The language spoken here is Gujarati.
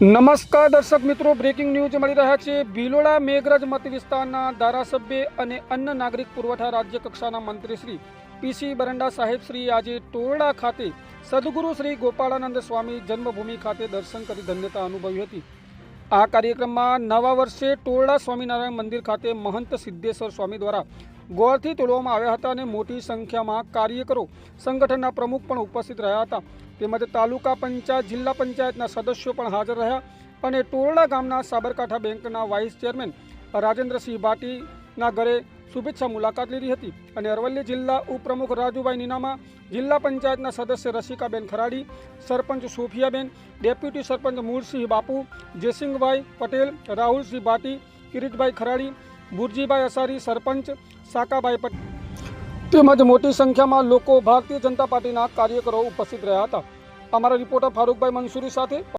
નમસ્કાર દર્શક મિત્રો બ્રેકિંગ ન્યૂઝ મળી રહ્યા છે ભીલોડા મેઘરજ મત વિસ્તારના ધારાસભ્ય અને અન્ન નાગરિક પુરવઠા રાજ્ય કક્ષાના મંત્રી શ્રી પીસી બરંડા સાહેબ શ્રી આજે ટોરડા ખાતે સદગુરુ શ્રી ગોપાળાનંદ સ્વામી જન્મભૂમિ ખાતે દર્શન કરી ધન્યતા અનુભવી હતી આ કાર્યક્રમમાં નવા વર્ષે તુલરા સ્વામીનારાયણ મંદિર ખાતે મહંત સિદ્ધેશ્વર સ્વામી દ્વારા ગોરથી તુલવામાં આવ્યા હતા અને મોટી સંખ્યામાં કાર્યકરો સંગઠનના પ્રમુખ પણ ઉપસ્થિત રહ્યા હતા તેમજ તાલુકા પંચાયત જિલ્લા પંચાયતના સદસ્યો પણ હાજર રહ્યા અને તુલરા ગામના સાબરકાઠા બેંકના વાઇસ ચેરમેન અરજेंद्रસિંહ બાટી ના ઘરે शुभेच्छा मुलाकात लीधी अरवली जिला उप्रमुख राजूभाई निनामा जिला पंचायत सदस्य रसिकाबेन खराड़ी सरपंच सोफियाबेन डेप्यूटी सरपंच मूल सिंह बापू जयसिंह भाई पटेल राहुल सिंह बाटी किरीटभाई खराड़ी बुर्जीभा असारी सरपंच साकाभाई पटेल मोटी संख्या में लोग भारतीय जनता पार्टी कार्यक्रमों उपस्थित रहा था अमरा रिपोर्टर फारूक भाई मंसूरी साथ